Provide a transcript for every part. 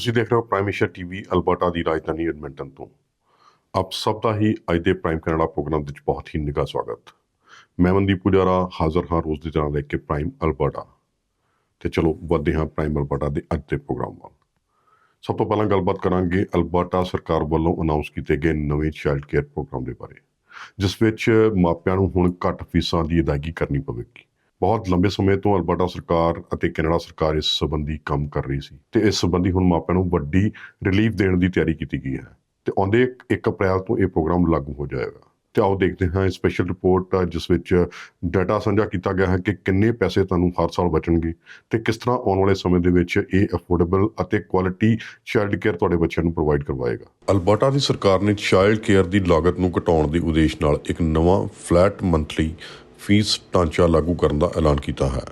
ਤੁਸੀਂ ਦੇਖ ਰਹੇ ਹੋ ਪ੍ਰਾਈਮ ਏਸ਼ੀਆ ਟੀਵੀ ਅਲਬਰਟਾ ਦੀ ਰਾਜਧਾਨੀ ਐਡਮਿੰਟਨ ਤੋਂ। ਆਪ ਸਭ ਦਾ ਹੀ ਅੱਜ ਦੇ ਪ੍ਰਾਈਮ ਕੈਨੇਡਾ ਪ੍ਰੋਗਰਾਮ ਵਿੱਚ ਬਹੁਤ ਹੀ ਨਿੱਘਾ ਸਵਾਗਤ। ਮੈਂ ਮਨਦੀਪ ਪੁਜਾਰਾ, ਹਾਜ਼ਰ ਹਾਂ ਰੋਜ਼ ਦੀ ਤਰ੍ਹਾਂ ਲੈ ਕੇ ਪ੍ਰਾਈਮ ਅਲਬਰਟਾ। ਤੇ ਚਲੋ, ਵਧਦੇ ਹਾਂ ਪ੍ਰਾਈਮ ਅਲਬਰਟਾ ਦੇ ਅੱਜ ਦੇ ਪ੍ਰੋਗਰਾਮ ਵੱਲ। ਸਭ ਤੋਂ ਪਹਿਲਾਂ ਗੱਲਬਾਤ ਕਰਾਂਗੇ ਅਲਬਰਟਾ ਸਰਕਾਰ ਵੱਲੋਂ ਅਨਾਉਂਸ ਕੀਤੇ ਗਏ ਨਵੇਂ ਚਾਈਲਡ ਕੇਅਰ ਪ੍ਰੋਗਰਾਮ ਦੇ ਬਾਰੇ, ਜਿਸ ਵਿੱਚ ਮਾਪਿਆਂ ਨੂੰ ਹੁਣ ਘੱਟ ਫੀਸਾਂ ਦੀ ਅਦਾਇਗੀ ਕਰਨੀ ਪਵੇਗੀ। ਬਹੁਤ ਲੰਬੇ ਸਮੇਂ ਤੋਂ ਅਲਬਰਟਾ ਸਰਕਾਰ ਅਤੇ ਕੈਨੇਡਾ ਸਰਕਾਰ ਇਸ ਸੰਬੰਧੀ ਕੰਮ ਕਰ ਰਹੀ ਸੀ ਤੇ ਇਸ ਸੰਬੰਧੀ ਹੁਣ ਮਾਪਿਆਂ ਨੂੰ ਵੱਡੀ ਰਿਲੀਫ ਦੇਣ ਦੀ ਤਿਆਰੀ ਕੀਤੀ ਗਈ ਹੈ ਤੇ ਆਉਂਦੇ 1 ਅਪ੍ਰੈਲ ਤੋਂ ਇਹ ਪ੍ਰੋਗਰਾਮ ਲਾਗੂ ਹੋ ਜਾਏਗਾ। ਤੇ ਆਓ ਦੇਖਦੇ ਹਾਂ ਇਹ ਸਪੈਸ਼ਲ ਰਿਪੋਰਟ ਜਿਸ ਵਿੱਚ ਡਾਟਾ ਸਾਂਝਾ ਕੀਤਾ ਗਿਆ ਹੈ ਕਿ ਕਿੰਨੇ ਪੈਸੇ ਤੁਹਾਨੂੰ ਹਰ ਸਾਲ ਬਚਣਗੇ ਤੇ ਕਿਸ ਤਰ੍ਹਾਂ ਆਉਣ ਵਾਲੇ ਸਮੇਂ ਦੇ ਵਿੱਚ ਇਹ ਅਫੋਰਡੇਬਲ ਅਤੇ ਕੁਆਲਿਟੀ ਚਾਈਲਡ ਕੇਅਰ ਤੁਹਾਡੇ ਬੱਚਿਆਂ ਨੂੰ ਪ੍ਰੋਵਾਈਡ ਕਰਵਾਏਗਾ। ਅਲਬਰਟਾ ਦੀ ਸਰਕਾਰ ਨੇ ਚਾਈਲਡ ਕੇਅਰ ਦੀ ਲਾਗਤ ਨੂੰ ਘਟਾਉਣ ਦੇ ਉਦੇਸ਼ ਨਾਲ ਇੱਕ ਨਵਾਂ ਫਲੈਟ ਮੰਥਲੀ ਫੀਸ ਢਾਂਚਾ ਲਾਗੂ ਕਰਨ ਦਾ ਐਲਾਨ ਕੀਤਾ ਹੈ।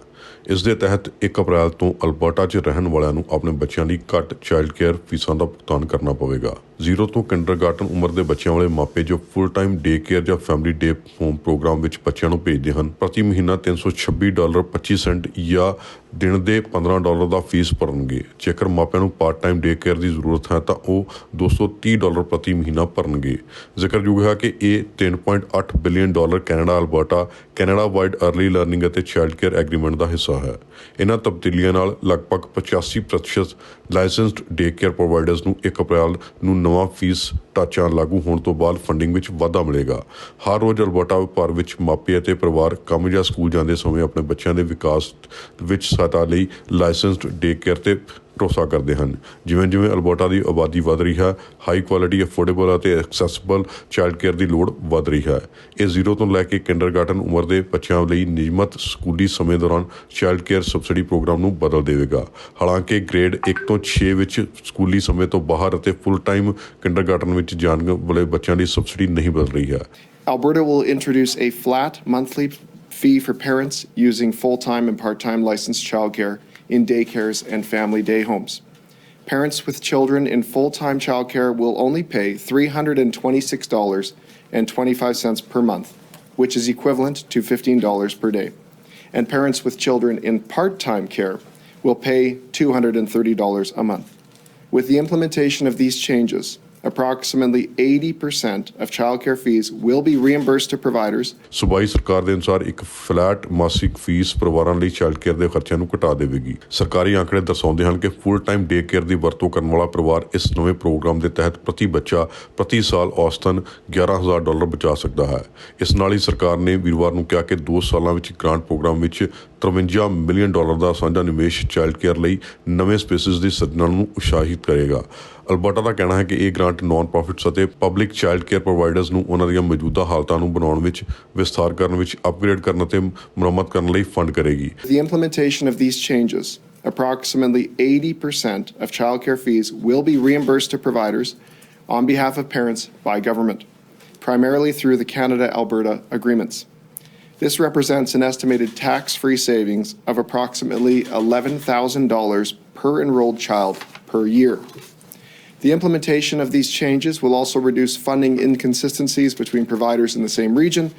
ਇਸ ਦੇ ਤਹਿਤ 1 ਅਪ੍ਰੈਲ ਤੋਂ ਅਲਬਰਟਾ 'ਚ ਰਹਿਣ ਵਾਲਿਆਂ ਨੂੰ ਆਪਣੇ ਬੱਚਿਆਂ ਲਈ ਘੱਟ ਚਾਈਲਡ ਕੇਅਰ ਫੀਸਾਂ ਦਾ ਭੁਗਤਾਨ ਕਰਨਾ ਪਵੇਗਾ। ਜ਼ੀਰੋ ਤੋਂ ਕਿੰਡਰਗਾਰਟਨ ਉਮਰ ਦੇ ਬੱਚਿਆਂ ਵਾਲੇ ਮਾਪੇ ਜੋ ਫੁੱਲ ਟਾਈਮ ਡੇ ਕੇਅਰ ਜਾਂ ਫੈਮਿਲੀ ਡੇ ਹੋਮ ਪ੍ਰੋਗਰਾਮ ਵਿੱਚ ਬੱਚਿਆਂ ਨੂੰ ਭੇਜਦੇ ਹਨ, ਪ੍ਰਤੀ ਮਹੀਨਾ 326 ਡਾਲਰ 25 ਸੈਂਟ ਜਾਂ ਦਿਨ ਦੇ 15 ਡਾਲਰ ਦਾ ਫੀਸ ਭਰਨਗੇ। ਜੇਕਰ ਮਾਪਿਆਂ ਨੂੰ ਪਾਰਟ ਟਾਈਮ ਡੇ ਕੇਅਰ ਦੀ ਜ਼ਰੂਰਤ ਹੈ ਤਾਂ ਉਹ 230 ਡਾਲਰ ਪ੍ਰਤੀ ਮਹੀਨਾ ਭਰਨਗੇ। ਜ਼ਿਕਰਯੋਗ ਹੈ ਕਿ ਇਹ 3.8 billion dollar Canada, Alberta Canada wide early learning ਅਤੇ ਚਾਈਲਡ ਕੇਅਰ ਐਗਰੀਮੈਂਟ ਦਾ ਹਿੱਸਾ ਹੈ। ਇਹਨਾਂ ਤਬਦੀਲੀਆਂ ਨਾਲ ਲਗਭਗ 85% ਲਾਇਸੈਂਸਡ ਡੇ ਕੇਅਰ ਪ੍ਰੋਵਾਈਡਰਸ ਨੂੰ 1 ਅਪ੍ਰੈਲ ਨੂੰ ਨਵਾਂ ਫੀਸ ਢਾਂਚਾ ਲਾਗੂ ਹੋਣ ਤੋਂ ਬਾਅਦ ਫੰਡਿੰਗ ਵਿੱਚ ਵਾਧਾ ਮਿਲੇਗਾ। ਹਰ ਰੋਜ਼ ਅਲਬਰਟਾ ਭਰ ਵਿੱਚ ਮਾਪੇ ਅਤੇ ਪਰਿਵਾਰ ਕੰਮ ਜਾਂ ਸਕੂਲ ਜਾਂਦੇ ਸਮੇਂ ਆਪਣੇ ਬੱਚਿਆਂ ਦੇ ਵਿਕਾਸ ਵਿੱਚ ਸਹਾਇਤਾ ਲਈ ਲਾਇਸੈਂਸਡ ਡੇ ਕੇਅਰ ਤੇ ਭਰੋਸਾ ਕਰਦੇ ਹਨ। ਜਿਵੇਂ ਜਿਵੇਂ ਅਲਬਰਟਾ ਦੀ ਆਬਾਦੀ ਵਧ ਰਹੀ ਹੈ ਹਾਈ ਕੁਆਲਿਟੀ ਅਫੋਰਡੇਬਲ ਅਤੇ ਐਕਸੈਸਿਬਲ ਚਾਈਲਡ ਕੇਅਰ ਦੀ ਲੋੜ ਵਧ ਰਹੀ ਹੈ। ਇਹ ਜ਼ੀਰੋ ਤੋਂ ਲੈ ਕੇ ਕਿੰਡਰਗਾਰਟਨ ਉਮਰ ਦੇ ਬੱਚਿਆਂ ਲਈ ਨਿਯਮਤ ਸਕੂਲੀ ਸਮੇਂ ਦੌਰਾਨ ਚਾਈਲਡ ਕੇਅਰ ਸਬਸਿਡੀ ਪ੍ਰੋਗਰਾਮ ਨੂੰ ਬਦਲ ਦੇਵੇਗਾ। ਹਾਲਾਂਕਿ ਗ੍ਰੇਡ 1 ਤੋਂ 6 ਵਿੱਚ ਸਕੂਲੀ ਸਮੇਂ ਤੋਂ ਬਾਹਰ ਅਤੇ ਫੁੱਲ ਟਾਈਮ ਕਿੰਡਰਗਾਰਟਨ ਵਿੱਚ ਜਾਣ ਵਾਲੇ ਬੱਚਿਆਂ ਦੀ ਸਬਸਿਡੀ ਨਹੀਂ ਬਦਲ ਰਹੀ ਹੈ। Alberta will introduce a flat monthly fee for parents using full time and part time licensed childcare in daycares and family day homes. Parents with children in full time childcare will only pay $326.25 per month, which is equivalent to $15 per day. And parents with children in part time care will pay $230 a month. With the implementation of these changes, approximately 80% of childcare fees will be reimbursed to providers. ਸੂਬਾਈ ਸਰਕਾਰ ਦੇ ਅਨੁਸਾਰ ਇੱਕ flat ਮਾਸਿਕ fees ਪਰਿਵਾਰਾਂ ਲਈ child care ਦੇ ਖਰਚਿਆਂ ਨੂੰ ਘਟਾ ਦੇਵੇਗੀ। ਸਰਕਾਰੀ ਅੰਕੜੇ ਦਰਸਾਉਂਦੇ ਹਨ ਕਿ ਫੁੱਲ ਟਾਈਮ ਡੇ ਕੇਅਰ ਦੀ ਵਰਤੋਂ ਕਰਨ ਵਾਲਾ ਪਰਿਵਾਰ ਇਸ ਨਵੇਂ ਪ੍ਰੋਗਰਾਮ ਦੇ ਤਹਿਤ ਪ੍ਰਤੀ ਬੱਚਾ ਪ੍ਰਤੀ ਸਾਲ ਔਸਤਨ 11000 ਡਾਲਰ ਬਚਾ ਸਕਦਾ ਹੈ। ਇਸ ਨਾਲ ਹੀ ਸਰਕਾਰ ਨੇ ਵੀਰਵਾਰ ਨੂੰ ਕਿਹਾ ਕਿ 2 ਸਾਲਾਂ ਵਿੱਚ ਗ੍ਰਾਂਟ ਪ੍ਰੋਗਰਾਮ ਵਿੱਚ 53 ਮਿਲੀਅਨ ਡਾਲਰ ਦਾ ਸਾਂਝਾ ਨਿਵੇਸ਼ ਚਾਈਲਡ ਕੇਅਰ ਲਈ ਨਵੇਂ ਸਪੇਸਿਸ ਦੀ ਸਿਰਜਣਾ ਨੂੰ ਉਤਸ਼ਾਹਿਤ ਕਰੇਗਾ ਅਲਬਰਟਾ ਦਾ ਕਹਿਣਾ ਹੈ ਕਿ ਇਹ ਗ੍ਰਾਂਟ ਨਾਨ ਪ੍ਰੋਫਿਟਸ ਅਤੇ ਪਬਲਿਕ ਚਾਈਲਡ ਕੇਅਰ ਪ੍ਰੋਵਾਈਡਰਸ ਨੂੰ ਉਹਨਾਂ ਦੀਆਂ ਮੌਜੂਦਾ ਹਾਲਤਾਂ ਨੂੰ ਬਣਾਉਣ ਵਿੱਚ ਵਿਸਥਾਰ ਕਰਨ ਵਿੱਚ ਅਪਗ੍ਰੇਡ ਕਰਨ ਅਤੇ ਮੁਰੰਮਤ ਕਰਨ ਲਈ ਫੰਡ ਕਰੇਗੀ With the implementation of these changes, approximately 80% of childcare fees will be reimbursed to providers on behalf of parents by government, primarily through the Canada Alberta agreements. This represents an estimated tax free savings of approximately $11,000 per enrolled child per year. The implementation of these changes will also reduce funding inconsistencies between providers in the same region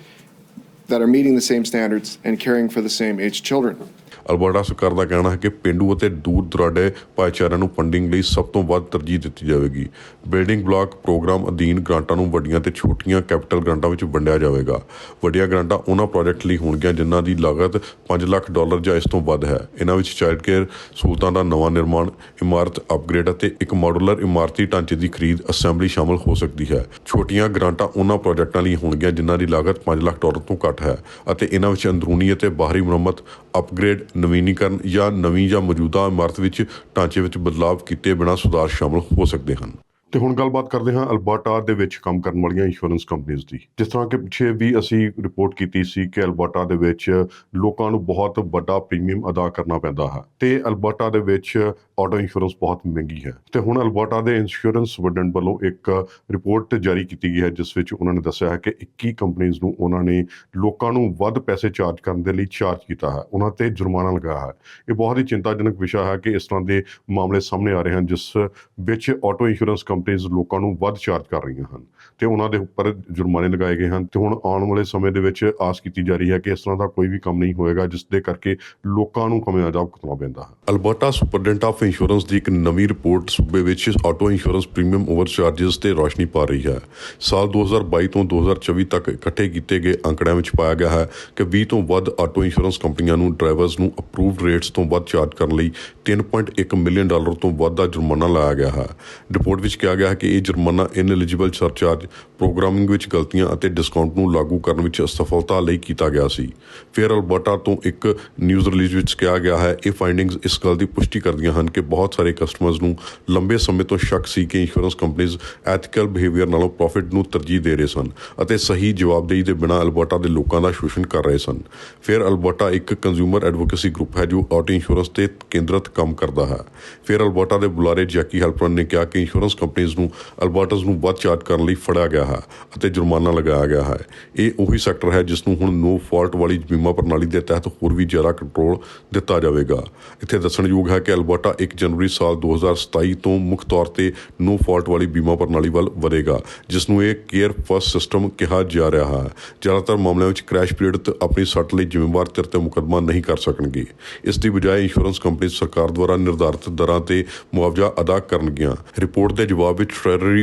that are meeting the same standards and caring for the same age children. Alberta ਸਰਕਾਰ ਦਾ ਕਹਿਣਾ ਹੈ ਕਿ ਪਿੰਡੂ ਅਤੇ ਦੂਰ ਦੁਰਾਡੇ ਭਾਈਚਾਰਿਆਂ ਨੂੰ ਫੰਡਿੰਗ ਲਈ ਸਭ ਤੋਂ ਵੱਧ ਤਰਜੀਹ ਦਿੱਤੀ ਜਾਵੇਗੀ। ਬਿਲਡਿੰਗ ਬਲਾਕ ਪ੍ਰੋਗਰਾਮ ਅਧੀਨ ਗ੍ਰਾਂਟਾਂ ਨੂੰ ਵੱਡੀਆਂ ਤੇ ਛੋਟੀਆਂ ਕੈਪੀਟਲ ਗ੍ਰਾਂਟਾਂ ਵਿੱਚ ਵੰਡਿਆ ਜਾਵੇਗਾ। ਵੱਡੀਆਂ ਗ੍ਰਾਂਟਾਂ ਉਹਨਾਂ ਪ੍ਰੋਜੈਕਟ ਲਈ ਹੋਣਗੀਆਂ ਜਿਨ੍ਹਾਂ ਦੀ ਲਾਗਤ 5 ਲੱਖ ਡਾਲਰ ਜਾਂ ਇਸ ਤੋਂ ਵੱਧ ਹੈ। ਇਹਨਾਂ ਵਿੱਚ ਚਾਈਲਡ ਕੇਅਰ ਸਹੂਲਤਾਂ ਦਾ ਨਵਾਂ ਨਿਰਮਾਣ, ਇਮਾਰਤ ਅਪਗ੍ਰੇਡ ਅਤੇ ਇੱਕ ਮਾਡੂਲਰ ਇਮਾਰਤੀ ਢਾਂਚੇ ਦੀ ਖਰੀਦ ਅਸੈਂਬਲੀ ਸ਼ਾਮਲ ਹੋ ਸਕਦੀ ਹੈ। ਛੋਟੀਆਂ ਗ੍ਰਾਂਟਾਂ ਉਹਨਾਂ ਪ੍ਰੋਜੈਕਟਾਂ ਲਈ ਹੋਣਗੀਆਂ ਜਿਨ੍ਹਾਂ ਦੀ ਲਾਗਤ 5 ਲੱਖ ਡਾਲਰ ਤੋਂ ਘੱਟ ਹੈ ਅਤੇ ਇਹਨਾਂ ਵਿੱਚ ਅੰਦਰੂਨੀ ਅਤੇ ਬਾਹਰੀ ਮੁਰੰਮਤ ਅਪਗ੍ਰੇਡ ਨਵੀਨੀਕਰਨ ਜਾਂ ਨਵੀਂ ਜਾਂ ਮੌਜੂਦਾ ਇਮਾਰਤ ਵਿੱਚ ਢਾਂਚੇ ਵਿੱਚ ਬਦਲਾਵ ਕੀਤੇ ਬਿਨਾਂ ਸੁਧਾਰ ਸ਼ਾਮਲ ਹੋ ਸਕਦੇ ਹਨ। ਤੇ ਹੁਣ ਗੱਲਬਾਤ ਕਰਦੇ ਹਾਂ ਅਲਬਰਟਾ ਦੇ ਵਿੱਚ ਕੰਮ ਕਰਨ ਵਾਲੀਆਂ ਇੰਸ਼ੋਰੈਂਸ ਕੰਪਨੀਆਂ ਦੀ। ਜਿਸ ਤਰ੍ਹਾਂ ਕਿ ਪਿੱਛੇ ਵੀ ਅਸੀਂ ਰਿਪੋਰਟ ਕੀਤੀ ਸੀ ਕਿ ਅਲਬਰਟਾ ਦੇ ਵਿੱਚ ਲੋਕਾਂ ਨੂੰ ਬਹੁਤ ਵੱਡਾ ਪ੍ਰੀਮੀਅਮ ਅਦਾ ਕਰਨਾ ਪੈਂਦਾ ਹੈ ਤੇ ਅਲਬਰਟਾ ਦੇ ਵਿੱਚ ਆਟੋ ਇੰਸ਼ੋਰੈਂਸ ਬਹੁਤ ਮਹਿੰਗੀ ਹੈ। ਤੇ ਹੁਣ ਅਲਬਰਟਾ ਦੇ ਇੰਸ਼ੋਰੈਂਸ ਵਰਡਨ ਵੱਲੋਂ ਇੱਕ ਰਿਪੋਰਟ ਜਾਰੀ ਕੀਤੀ ਗਈ ਹੈ, ਜਿਸ ਵਿੱਚ ਉਹਨਾਂ ਨੇ ਦੱਸਿਆ ਹੈ ਕਿ 21 ਕੰਪਨੀਆਂ ਨੂੰ ਉਹਨਾਂ ਨੇ ਲੋਕਾਂ ਨੂੰ ਵੱਧ ਪੈਸੇ ਚਾਰਜ ਕਰਨ ਦੇ ਲਈ ਚਾਰਜ ਕੀਤਾ ਹੈ। ਉਹਨਾਂ ਤੇ ਜੁਰਮਾਨਾ ਲਗਾਇਆ ਹੈ। ਇਹ ਬਹੁਤ ਹੀ ਚਿੰਤਾਜਨਕ ਵਿਸ਼ਾ ਹੈ ਕਿ ਇਸ ਤਰ੍ਹਾਂ ਦੇ ਮਾਮਲੇ ਸਾਹਮਣੇ ਆ ਰਹੇ ਹਨ, ਜਿਸ ਵਿੱਚ ਆਟੋ ਇੰਸ਼ੋਰੈਂਸ ਕੰਪਨੀਆਂ ਲੋਕਾਂ ਨੂੰ ਵੱਧ ਚਾਰਜ ਕਰ ਰਹੀਆਂ ਹਨ ਤੇ ਉਹਨਾਂ ਦੇ ਉੱਪਰ ਜੁਰਮਾਨੇ ਲਗਾਏ ਗਏ ਹਨ ਤੇ ਹੁਣ ਆਉਣ ਵਾਲੇ ਸਮੇਂ ਦੇ ਵਿੱਚ ਆਸ ਕੀਤੀ ਜਾ ਰਹੀ ਹੈ ਕਿ ਇਸ ਤਰ੍ਹਾਂ ਦਾ ਕੋਈ ਵੀ ਕੰਮ ਨਹੀਂ ਹੋਏਗਾ, ਜਿਸ ਦੇ ਕਰਕੇ ਲੋਕਾਂ ਨੂੰ ਖਮਿਆਜਾ ਭੁਗਤਣਾ ਪੈਂਦਾ ਹੈ। ਅਲਬਰਟਾ ਸੁਪਰਡੈਂਟ ਆਫ ਇੰਸ਼ੋਰੈਂਸ ਦੀ ਇੱਕ ਨਵੀਂ ਰਿਪੋਰਟ ਸੂਬੇ ਵਿੱਚ auto insurance premium over charges ਤੇ ਰੌਸ਼ਨੀ ਪਾ ਰਹੀ ਹੈ। ਸਾਲ 2022 ਤੋਂ 2024 ਤੱਕ ਇਕੱਠੇ ਕੀਤੇ ਗਏ ਅੰਕੜਿਆਂ ਵਿੱਚ ਪਾਇਆ ਗਿਆ ਹੈ ਕਿ 20 ਤੋਂ ਵੱਧ ਆਟੋ ਇੰਸ਼ੋਰੈਂਸ ਕੰਪਨੀਆਂ ਨੂੰ ਡਰਾਈਵਰਸ ਨੂੰ ਅਪਰੂਵਡ ਰੇਟਸ ਤੋਂ ਵੱਧ ਚਾਰਜ ਕਰਨ ਲਈ 3.1 ਮਿਲੀਅਨ ਡਾਲਰ ਤੋਂ ਵੱਧ ਦਾ ਜੁਰਮਾਨਾ ਲਾਇਆ ਗਿਆ ਹੈ। ਰਿਪੋਰਟ ਵਿੱਚ ਕਿਹਾ ਗਿਆ ਹੈ ਕਿ ਇਹ ਜੁਰਮਾਨਾ ਇਨਐਲੀਜੀਬਲ ਸਰਚਾਰਜ ਪ੍ਰੋਗਰਾਮਿੰਗ ਵਿੱਚ ਗਲਤੀਆਂ ਅਤੇ ਡਿਸਕਾਊਂਟ ਨੂੰ ਲਾਗੂ ਕਰਨ ਵਿੱਚ ਅਸਫਲਤਾ ਲਈ ਕੀਤਾ ਗਿਆ ਸੀ। ਫਿਰ ਅਲਬਰਟਾ ਤੋਂ ਇੱਕ ਨਿਊਜ਼ ਰਿਲੀਜ਼ ਵਿੱਚ ਕਿਹਾ ਗਿਆ ਹੈ, ਇਹ ਫਾਈਂਡਿੰਗਸ ਇਸ ਗੱਲ ਦੀ ਪੁਸ਼ਟੀ ਕਰਦੀਆਂ ਹਨ ਕਿ ਬਹੁਤ ਸਾਰੇ ਕਸਟਮਰਸ ਨੂੰ ਲੰਬੇ ਸਮੇਂ ਤੋਂ ਸ਼ੱਕ ਸੀ ਕਿ ਇੰਸ਼ੋਰੈਂਸ ਕੰਪਨੀਆਂ ਐਥੀਕਲ ਬਿਹੇਵੀਅਰ ਨਾਲੋਂ ਪ੍ਰੋਫਿਟ ਨੂੰ ਤਰਜੀਹ ਦੇ ਰਹੇ ਸਨ ਅਤੇ ਸਹੀ ਜਵਾਬਦੇਹੀ ਦੇ ਬਿਨਾਂ ਅਲਬਰਟਾ ਦੇ ਲੋਕਾਂ ਦਾ ਸ਼ੋਸ਼ਣ ਕਰ ਰਹੇ ਸਨ। ਫਿਰ ਅਲਬਰਟਾ ਇੱਕ ਕੰਜ਼ਿਊਮਰ ਐਡਵੋਕੇਸੀ ਗਰੁੱਪ ਹੈ ਜੋ ਆਟੋ ਇੰਸ਼ੋਰੈਂਸ ਤੇ ਕੇਂਦਰਿਤ ਕੰਮ ਕਰਦਾ ਹੈ। ਫਿਰ ਅਲਬਰਟਾ ਦੇ ਬੁਲਾਰੇ ਜੈਕੀ ਹੈਲਪਰਨ ਨੇ ਕਿਹਾ ਕਿ ਇੰਸ਼ੋਰੈਂਸ ਕੰਪਨੀ ਕੰਪਨੀਆਂ ਨੂੰ ਅਲਬਰਟਸ ਨੂੰ ਵੱਧ ਚਾਰਜ ਕਰਨ ਲਈ ਫੜਿਆ ਗਿਆ ਹੈ ਅਤੇ ਜੁਰਮਾਨਾ ਲਗਾਇਆ ਗਿਆ ਹੈ। ਇਹ ਉਹੀ ਸੈਕਟਰ ਹੈ ਜਿਸ ਨੂੰ ਹੁਣ ਨੋ ਫਾਲਟ ਵਾਲੀ ਬੀਮਾ ਪ੍ਰਣਾਲੀ ਦੇ ਤਹਿਤ ਹੋਰ ਵੀ ਜ਼ਿਆਦਾ ਕੰਟਰੋਲ ਦਿੱਤਾ ਜਾਵੇਗਾ। ਇੱਥੇ ਦੱਸਣਯੋਗ ਹੈ ਕਿ ਅਲਬਰਟਾ 1 ਜਨਵਰੀ ਸਾਲ 2027 ਤੋਂ ਮੁੱਖ ਤੌਰ ਤੇ ਨੋ ਫਾਲਟ ਵਾਲੀ ਬੀਮਾ ਪ੍ਰਣਾਲੀ ਵੱਲ ਵਧੇਗਾ ਜਿਸ ਨੂੰ ਇਹ ਕੇਅਰ ਫਸਟ ਸਿਸਟਮ ਕਿਹਾ ਜਾ ਰਿਹਾ ਹੈ। ਜ਼ਿਆਦਾਤਰ ਮਾਮਲਿਆਂ ਵਿੱਚ ਕ੍ਰੈਸ਼ ਪੀੜਤ ਆਪਣੀ ਸੱਟ ਲਈ ਜ਼ਿੰਮੇਵਾਰ ਧਿਰ ਤੇ ਮੁਕੱਦਮਾ ਨਹੀਂ ਕਰ ਸਕਣਗੇ। ਇਸ ਦੀ ਬਜਾਏ ਇੰਸ਼ੋਰੈਂਸ ਕੰਪਨੀ ਸਰਕਾਰ ਦੁਆਰਾ ਨਿਰਧਾਰਿਤ ਦਰਾਂ ਤੇ ਮੁਆਵਜ਼ਾ ਅਦਾ ਕਰਨਗੀਆਂ। ਰਿਪੋਰਟ ਦੇ ਜਵਾਬ ਵਿੱਚ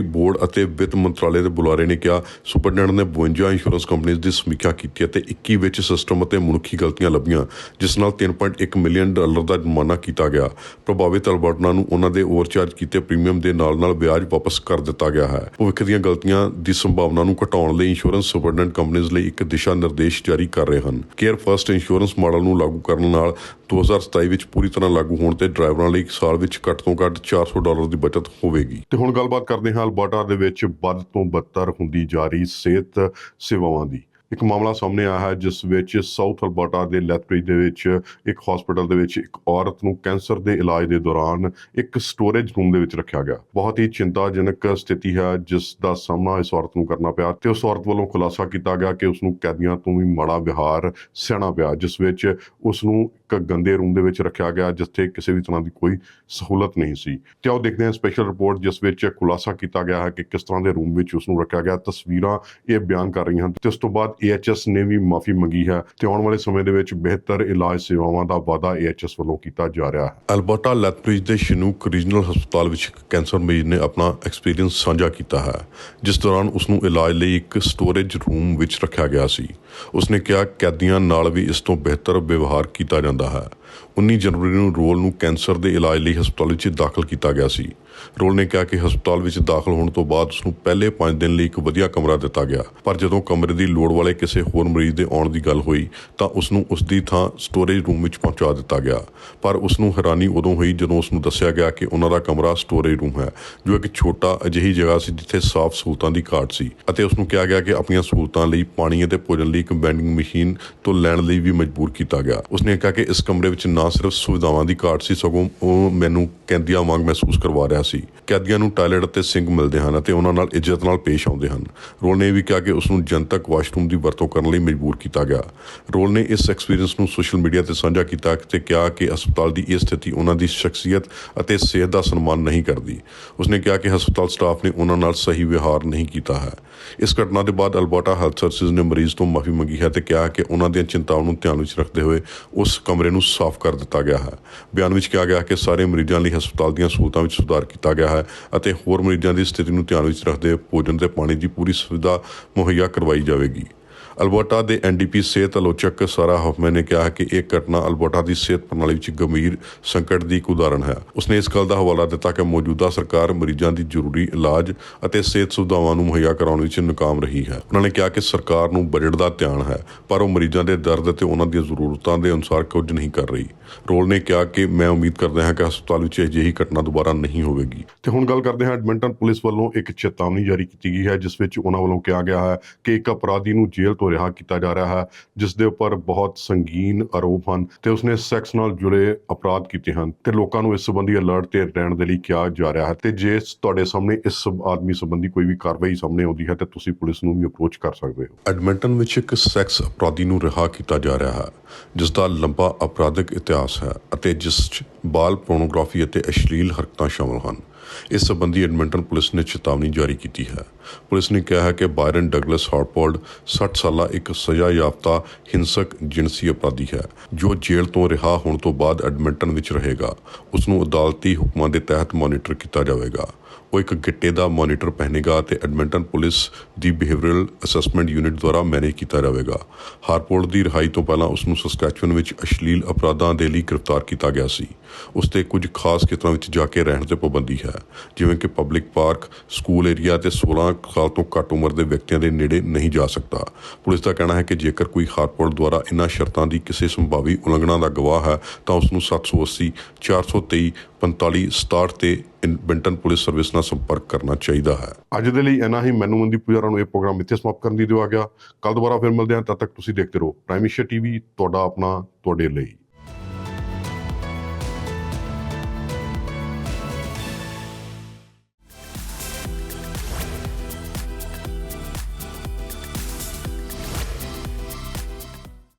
ਬੋਰਡ ਅਤੇ ਵਿੱਤ ਮੰਤਰਾਲੇ ਦੇ ਬੁਲਾਰੇ ਨੇ ਕਿਹਾ ਸੁਪਰਡੈਂਟ ਨੇ 52 ਇੰਸ਼ੋਰੈਂਸ ਕੰਪਨੀਆਂ ਦੀ ਸਮੀਖਿਆ ਕੀਤੀ ਅਤੇ 21 ਵਿੱਚ ਸਿਸਟਮ ਅਤੇ ਮਨੁੱਖੀ ਗਲਤੀਆਂ ਲੱਭੀਆਂ, ਜਿਸ ਨਾਲ 3.1 ਮਿਲੀਅਨ ਡਾਲਰ ਦਾ ਜੁਰਮਾਨਾ ਕੀਤਾ ਗਿਆ। ਪ੍ਰਭਾਵਿਤ ਅਲਬਰਟਨਾ ਨੂੰ ਉਹਨਾਂ ਦੇ ਓਵਰਚਾਰਜ ਕੀਤੇ ਪ੍ਰੀਮੀਅਮ ਦੇ ਨਾਲ-ਨਾਲ ਵਿਆਜ ਵਾਪਸ ਕਰ ਦਿੱਤਾ ਗਿਆ ਹੈ। ਭਵਿੱਖ ਦੀਆਂ ਗਲਤੀਆਂ ਦੀ ਸੰਭਾਵਨਾ ਨੂੰ ਘਟਾਉਣ ਲਈ ਇੰਸ਼ੋਰੈਂਸ ਸੁਪਰਡੈਂਟ ਕੰਪਨੀਆਂ ਲਈ ਇੱਕ ਦਿਸ਼ਾ ਨਿਰਦੇਸ਼ ਜਾਰੀ ਕਰ ਰਹੇ ਹਨ। ਕੇਅਰ ਫਸਟ ਇੰਸ਼ੋਰੈਂਸ ਮਾਡਲ ਨੂੰ ਲਾਗੂ ਕਰਨ ਨਾਲ 2027 ਵਿੱਚ ਪੂਰੀ ਤਰ੍ਹਾਂ ਲਾਗੂ ਹੋਣ ਤੇ ਡਰਾਈਵਰਾਂ ਲਈ ਇੱਕ ਸਾਲ ਵਿੱਚ ਘੱਟ ਤੋਂ ਘੱਟ 400 ਡਾਲਰ ਦੀ ਬਚਤ ਹੋਵੇਗੀ। ਤੇ ਹੁਣ ਗੱਲਬਾਤ ਕਰਦੇ ਹਾਂ ਅਲਬਰਟਾ ਦੇ ਵਿੱਚ ਵੱਧ ਤੋਂ ਬੱਤਰ ਹੁੰਦੀ ਜਾ ਰਹੀ ਸਿਹਤ ਸੇਵਾਵਾਂ ਦੀ। ਇੱਕ ਮਾਮਲਾ ਸਾਹਮਣੇ ਆਇਆ ਹੈ, ਜਿਸ ਵਿੱਚ ਸਾਊਥ ਅਲਬਰਟਾ ਦੇ ਲੈਥਬ੍ਰਿਜ ਦੇ ਵਿੱਚ ਇੱਕ ਹਸਪੀਟਲ ਦੇ ਵਿੱਚ ਇੱਕ ਔਰਤ ਨੂੰ ਕੈਂਸਰ ਦੇ ਇਲਾਜ ਦੇ ਦੌਰਾਨ ਇੱਕ ਸਟੋਰੇਜ ਰੂਮ ਦੇ ਵਿੱਚ ਰੱਖਿਆ ਗਿਆ। ਬਹੁਤ ਹੀ ਚਿੰਤਾਜਨਕ ਸਥਿਤੀ ਹੈ, ਜਿਸ ਦਾ ਸਾਹਮਣਾ ਇਸ ਔਰਤ ਨੂੰ ਕਰਨਾ ਪਿਆ ਤੇ ਉਸ ਔਰਤ ਵੱਲੋਂ ਖੁਲਾਸਾ ਕੀਤਾ ਗਿਆ ਕਿ ਉਸ ਨੂੰ ਕੈਦੀਆਂ ਤੋਂ ਵੀ ਮਾੜਾ ਵਿਹਾਰ ਸਹਿਣਾ ਪਿਆ, ਜਿਸ ਵਿੱਚ ਉਸ ਨੂੰ ਗੰਦੇ ਰੂਮ ਦੇ ਵਿੱਚ ਰੱਖਿਆ ਗਿਆ ਜਿੱਥੇ ਕਿਸੇ ਵੀ ਤਰ੍ਹਾਂ ਦੀ ਕੋਈ ਸਹੂਲਤ ਨਹੀਂ ਸੀ। ਤੇ ਆਓ ਦੇਖਦੇ ਹਾਂ ਸਪੈਸ਼ਲ ਰਿਪੋਰਟ ਜਿਸ ਵਿੱਚ ਖੁਲਾਸਾ ਕੀਤਾ ਗਿਆ ਹੈ ਕਿ ਕਿਸ ਤਰ੍ਹਾਂ ਦੇ ਰੂਮ ਵਿੱਚ ਉਸ ਨੂੰ ਰੱਖਿਆ ਗਿਆ। ਤਸਵੀਰਾਂ ਇਹ ਬਿਆਨ ਕਰ ਰਹੀਆਂ ਹਨ। ਤੇ ਉਸ ਤੋਂ ਬਾਅਦ AHS ਨੇ ਵੀ ਮਾਫੀ ਮੰਗੀ ਹੈ ਤੇ ਆਉਣ ਵਾਲੇ ਸਮੇਂ ਦੇ ਵਿੱਚ ਬਿਹਤਰ ਇਲਾਜ ਸੇਵਾਵਾਂ ਦਾ ਵਾਅਦਾ AHS ਵੱਲੋਂ ਕੀਤਾ ਜਾ ਰਿਹਾ ਹੈ। ਅਲਬਰਟਾ ਲੈਥਬ੍ਰਿਜ ਦੇ ਸ਼ਿਨੂਕ ਰੀਜਨਲ ਹਸਪਤਾਲ ਵਿੱਚ ਇੱਕ ਕੈਂਸਰ ਮਰੀਜ਼ ਨੇ ਆਪਣਾ ਐਕਸਪੀਰੀਅੰਸ ਸਾਂਝਾ ਕੀਤਾ ਹੈ, ਜਿਸ ਦੌਰਾਨ ਉਸ ਨੂੰ ਇਲਾਜ ਲਈ ਇੱਕ ਸਟੋਰੇਜ ਰੂਮ ਵਿੱਚ ਰੱਖਿਆ ਗਿਆ ਸੀ। ਉਸਨੇ ਕਿਹਾ ਕੈਦੀਆਂ ਨਾਲ ਵੀ ਇਸ ਤੋਂ ਬਿਹਤਰ ਵਿਵਹਾਰ ਕੀਤਾ ਜਾਂਦਾ ਹੈ। 19 ਜਨਵਰੀ ਨੂੰ ਰੋਲ ਨੂੰ ਕੈਂਸਰ ਦੇ ਇਲਾਜ ਲਈ ਹਸਪਤਾਲ ਵਿੱਚ ਦਾਖਲ ਕੀਤਾ ਗਿਆ ਸੀ। ਰੋਲ ਨੇ ਕਿਹਾ ਕਿ ਹਸਪਤਾਲ ਵਿੱਚ ਦਾਖਲ ਹੋਣ ਤੋਂ ਬਾਅਦ ਉਸ ਨੂੰ ਪਹਿਲੇ 5 ਦਿਨ ਲਈ ਇੱਕ ਵਧੀਆ ਕਮਰਾ ਦਿੱਤਾ ਗਿਆ। ਪਰ ਜਦੋਂ ਕਮਰੇ ਦੀ ਲੋੜ ਵਾਲੇ ਕਿਸੇ ਹੋਰ ਮਰੀਜ਼ ਦੇ ਆਉਣ ਦੀ ਗੱਲ ਹੋਈ, ਤਾਂ ਉਸ ਨੂੰ ਉਸ ਦੀ ਥਾਂ ਸਟੋਰੇਜ ਰੂਮ ਵਿੱਚ ਪਹੁੰਚਾ ਦਿੱਤਾ ਗਿਆ। ਪਰ ਉਸ ਨੂੰ ਹੈਰਾਨੀ ਉਦੋਂ ਹੋਈ ਜਦੋਂ ਉਸ ਨੂੰ ਦੱਸਿਆ ਗਿਆ ਕਿ ਉਹਨਾਂ ਦਾ ਕਮਰਾ ਸਟੋਰੇਜ ਰੂਮ ਹੈ, ਜੋ ਇੱਕ ਛੋਟਾ ਅਜਿਹੀ ਜਗ੍ਹਾ ਸੀ ਜਿੱਥੇ ਸਾਫ਼ ਸਹੂਲਤਾਂ ਦੀ ਘਾਟ ਸੀ ਅਤੇ ਉਸ ਨੂੰ ਕਿਹਾ ਗਿਆ ਕਿ ਆਪਣੀਆਂ ਸਹੂਲਤਾਂ ਲਈ ਪਾਣੀ ਅਤੇ ਭੋਜਨ ਲਈ ਇੱਕ ਵੈਂਡਿੰਗ ਮਸ਼ੀਨ ਤੋਂ ਲੈਣ ਲਈ ਵੀ ਮਜਬੂਰ ਕੀਤਾ ਗਿਆ। ਉਸਨੇ ਕਿਹਾ ਕਿ ਇਸ ਕਮਰੇ ਵਿੱਚ ਨਾ ਸਿਰਫ ਸੁਵਿਧਾਵਾਂ ਦੀ ਘਾਟ ਸੀ, ਸਗੋਂ ਉਹ ਮੈਨੂੰ ਕੈਦੀਆਂ ਵਾਂਗ ਮਹਿਸੂਸ ਕਰਵਾ ਰਿਹਾ ਸੀ। ਕੈਦੀਆਂ ਨੂੰ ਟਾਇਲਟ ਅਤੇ ਸਿੰਕ ਮਿਲਦੇ ਹਨ ਅਤੇ ਉਹਨਾਂ ਨਾਲ ਇੱਜ਼ਤ ਨਾਲ ਪੇਸ਼ ਆਉਂਦੇ ਹਨ। ਰੋਲ ਨੇ ਇਹ ਵੀ ਕਿਹਾ ਕਿ ਉਸ ਨੂੰ ਜਨਤਕ ਵਾਸ਼ਰੂਮ ਦੀ ਵਰਤੋਂ ਕਰਨ ਲਈ ਮਜਬੂਰ ਕੀਤਾ ਗਿਆ। ਰੋਲ ਨੇ ਇਸ ਐਕਸਪੀਰੀਅੰਸ ਨੂੰ ਸੋਸ਼ਲ ਮੀਡੀਆ ਤੇ ਸਾਂਝਾ ਕੀਤਾ ਤੇ ਕਿਹਾ ਕਿ ਹਸਪਤਾਲ ਦੀ ਇਹ ਸਥਿਤੀ ਉਹਨਾਂ ਦੀ ਸ਼ਖਸੀਅਤ ਅਤੇ ਸਿਹਤ ਦਾ ਸਨਮਾਨ ਨਹੀਂ ਕਰਦੀ। ਉਸਨੇ ਕਿਹਾ ਕਿ ਹਸਪਤਾਲ ਸਟਾਫ ਨੇ ਉਹਨਾਂ ਨਾਲ ਸਹੀ ਵਿਵਹਾਰ ਨਹੀਂ ਕੀਤਾ ਹੈ। ਇਸ ਘਟਨਾ ਦੇ ਬਾਅਦ ਅਲਬਰਟਾ ਹੈਲਥ ਸਰਵਿਸਿਜ਼ ਨੇ ਮਰੀਜ਼ ਤੋਂ ਮਾਫੀ ਮੰਗੀ ਹੈ ਤੇ ਕਿਹਾ ਕਿ ਉਹਨਾਂ ਦੀਆਂ ਚਿੰਤਾਵਾਂ ਨੂੰ ਧਿਆਨ ਵਿੱਚ ਰੱਖਦੇ ਹੋਏ ਉਸ ਕਮਰੇ ਨੂੰ ਸਾਫ਼ ਕਰ ਦਿੱਤਾ ਗਿਆ ਹੈ। ਬਿਆਨ ਵਿੱਚ ਕਿਹਾ ਗਿਆ ਕਿ ਸਾਰੇ ਮਰੀਜ਼ਾਂ ਲਈ ਹਸਪਤਾਲ ਦੀਆਂ ਸਹੂਲਤਾਂ ਵਿੱਚ ਸੁਧਾਰ ਕੀਤਾ ਗਿਆ ਹੈ ਅਤੇ ਹੋਰ ਮਰੀਜ਼ਾਂ ਦੀ ਸਥਿਤੀ ਨੂੰ ਧਿਆਨ ਵਿੱਚ ਰੱਖਦੇ ਭੋਜਨ ਤੇ ਪਾਣੀ ਦੀ ਪੂਰੀ ਸੁਵਿਧਾ ਮੁਹੱਈਆ ਕਰਵਾਈ ਜਾਵੇਗੀ। ਅਲਬਰਟਾ ਦੇ ਐਨਡੀਪੀ ਸਿਹਤ ਆਲੋਚਕ ਸਾਰਾ ਹਫਮੈਨ ਨੇ ਕਿਹਾ ਕਿ ਇਹ ਘਟਨਾ ਅਲਬਰਟਾ ਦੀ ਸਿਹਤ ਪ੍ਰਣਾਲੀ ਵਿੱਚ ਗੰਭੀਰ ਸੰਕਟ ਦੀ ਇੱਕ ਉਦਾਹਰਣ ਹੈ। ਉਸਨੇ ਇਸ ਗੱਲ ਦਾ ਹਵਾਲਾ ਦਿੱਤਾ ਕਿ ਮੌਜੂਦਾ ਸਰਕਾਰ ਮਰੀਜ਼ਾਂ ਦੀ ਜ਼ਰੂਰੀ ਇਲਾਜ ਅਤੇ ਸਿਹਤ ਸੁਵਿਧਾਵਾਂ ਨੂੰ ਮੁਹੱਈਆ ਕਰਾਉਣ ਵਿੱਚ ਨਾਕਾਮ ਰਹੀ ਹੈ। ਉਹਨਾਂ ਨੇ ਕਿਹਾ ਕਿ ਸਰਕਾਰ ਨੂੰ ਬਜਟ ਦਾ ਧਿਆਨ ਹੈ, ਪਰ ਉਹ ਮਰੀਜ਼ਾਂ ਦੇ ਦਰਦ ਅਤੇ ਉਹਨਾਂ ਦੀਆਂ ਜ਼ਰੂਰਤਾਂ ਦੇ ਅਨੁਸਾਰ ਕੁਝ ਨਹੀਂ ਕਰ ਰਹੀ। ਰੋਲ ਨੇ ਕਿਹਾ ਕਿ ਮੈਂ ਉਮੀਦ ਕਰਦਾ ਹਾਂ ਕਿ ਹਸਪਤਾਲ ਵਿੱਚ ਅਜਿਹੀ ਘਟਨਾ ਦੁਬਾਰਾ ਨਹੀਂ ਹੋਵੇਗੀ। ਤੇ ਹੁਣ ਗੱਲ ਕਰਦੇ ਹਾਂ ਐਡਮਿੰਟਨ ਪੁਲਿਸ ਵੱਲੋਂ ਇੱਕ ਚੇਤਾਵਨੀ ਜਾਰੀ ਕੀਤੀ ਗਈ ਹੈ, ਜਿਸ ਵਿੱਚ ਉਹਨਾਂ ਵੱਲੋਂ ਕਿਹਾ ਗਿਆ ਹੈ ਕਿ ਇੱਕ ਅਪਰਾਧੀ ਨੂੰ ਜੇਲ੍ਹ ਤੋਂ ਰਿਹਾ ਕੀਤਾ ਜਾ ਰਿਹਾ ਹੈ, ਜਿਸ ਦੇ ਉੱਪਰ ਬਹੁਤ ਸੰਗੀਨ ਆਰੋਪ ਹਨ ਤੇ ਉਸਨੇ ਸੈਕਸ ਨਾਲ ਜੁੜੇ ਅਪਰਾਧ ਕੀਤੇ ਹਨ ਤੇ ਲੋਕਾਂ ਨੂੰ ਇਸ ਸੰਬੰਧੀ ਅਲਰਟ ਤੇ ਰਹਿਣ ਦੇ ਲਈ ਕਿਹਾ ਜਾ ਰਿਹਾ ਹੈ ਤੇ ਜੇ ਤੁਹਾਡੇ ਸਾਹਮਣੇ ਇਸ ਆਦਮੀ ਸੰਬੰਧੀ ਕੋਈ ਵੀ ਕਾਰਵਾਈ ਸਾਹਮਣੇ ਆਉਂਦੀ ਹੈ ਤੇ ਤੁਸੀਂ ਪੁਲਿਸ ਨੂੰ ਵੀ ਅਪਰੋਚ ਕਰ ਸਕਦੇ ਹੋ। ਐਡਮਿੰਟਨ ਵਿੱਚ ਇੱਕ ਸੈਕਸ ਅਪਰਾਧੀ ਨੂੰ ਰਿਹਾ ਕੀਤਾ ਜਾ ਰਿਹਾ ਹੈ ਜਿਸ ਦਾ ਲੰਬਾ ਅਪਰਾਧਿਕ ਇਤਿਹਾਸ ਹੈ ਅਤੇ ਜਿਸ 'ਚ ਬਾਲ ਪੋਰਨੋਗ੍ਰਾਫੀ ਅਤੇ ਅਸ਼ਲੀਲ ਹਰਕਤਾਂ ਸ਼ਾਮਲ ਹਨ। ਇਸ ਸੰਬੰਧੀ ਐਡਮਿੰਟਨ ਪੁਲਿਸ ਨੇ ਚੇਤਾਵਨੀ ਜਾਰੀ ਕੀਤੀ ਹੈ। ਪੁਲਿਸ ਨੇ ਕਿਹਾ ਹੈ ਕਿ ਬਾਇਰਨ ਡਗਲਸ ਹਾਰਪੋਲਡ 60 ਸਾਲਾ ਇੱਕ ਸਜ਼ਾ ਯਾਫਤਾ ਹਿੰਸਕ ਜਿਨਸੀ ਅਪਰਾਧੀ ਹੈ, ਜੋ ਜੇਲ੍ਹ ਤੋਂ ਰਿਹਾ ਹੋਣ ਤੋਂ ਬਾਅਦ ਐਡਮਿੰਟਨ ਵਿੱਚ ਰਹੇਗਾ। ਉਸ ਨੂੰ ਅਦਾਲਤੀ ਹੁਕਮਾਂ ਦੇ ਤਹਿਤ ਮੋਨੀਟਰ ਕੀਤਾ ਜਾਵੇਗਾ। ਉਹ ਇੱਕ ਗਿੱਟੇ ਦਾ ਮੋਨੀਟਰ ਪਹਿਨੇਗਾ ਅਤੇ ਐਡਮਿੰਟਨ ਪੁਲਿਸ ਦੀ ਬਿਹੇਵੀਅਰਲ ਅਸੈਸਮੈਂਟ ਯੂਨਿਟ ਦੁਆਰਾ ਮੈਨੇਜ ਕੀਤਾ ਜਾਵੇਗਾ। ਹਾਰਪੋਰਟ ਦੀ ਰਿਹਾਈ ਤੋਂ ਪਹਿਲਾਂ ਉਸ ਨੂੰ ਸਸਕੈਚੁਅਨ ਵਿੱਚ ਅਸ਼ਲੀਲ ਅਪਰਾਧਾਂ ਦੇ ਲਈ ਗ੍ਰਿਫਤਾਰ ਕੀਤਾ ਗਿਆ ਸੀ। ਉਸ ਤੇ ਕੁਝ ਖਾਸ ਖੇਤਰਾਂ ਵਿੱਚ ਜਾ ਕੇ ਰਹਿਣ ਤੇ ਪਾਬੰਦੀ ਹੈ, ਜਿਵੇਂ ਕਿ ਪਬਲਿਕ ਪਾਰਕ, ਸਕੂਲ ਏਰੀਆ ਤੇ 16 ਸਾਲ ਤੋਂ ਘੱਟ ਉਮਰ ਦੇ ਵਿਅਕਤੀਆਂ ਦੇ ਨੇੜੇ ਨਹੀਂ ਜਾ ਸਕਦਾ। ਪੁਲਿਸ ਦਾ ਕਹਿਣਾ ਹੈ ਕਿ ਜੇਕਰ ਕੋਈ ਹਾਰਪੋਰਟ ਦੁਆਰਾ ਇਨ੍ਹਾਂ ਸ਼ਰਤਾਂ ਦੀ ਕਿਸੇ ਸੰਭਾਵੀ ਉਲੰਘਣਾ ਦਾ ਗਵਾਹ ਹੈ, ਤਾਂ ਉਸ ਨੂੰ 780 423 45 67 ਤੇ ਬੈਂਟਨ ਪੁਲਿਸ ਸਰਵਿਸ ਨਾਲ ਸੰਪਰਕ ਕਰਨਾ ਚਾਹੀਦਾ ਹੈ। ਅੱਜ ਦੇ ਲਈ ਇਨਾ ਹੀ। ਮੈਨੂੰ ਮੰਦੀ ਪੁਜਾਰਾ ਨੂੰ ਇਹ ਪ੍ਰੋਗਰਾਮ ਇੱਥੇ ਸਮਾਪਤ ਕਰਨ ਦੀ ਦਿਓ ਆ ਗਿਆ ਕੱਲ ਦੁਬਾਰਾ ਫਿਰ ਮਿਲਦੇ ਹਾਂ। ਤਦ ਤੱਕ ਤੁਸੀਂ ਦੇਖਦੇ ਰਹੋ। ਪ੍ਰਾਈਮ ਏਸ਼ੀਆ ਟੀਵੀ, ਤੁਹਾਡਾ ਆਪਣਾ, ਤੁਹਾਡੇ ਲਈ।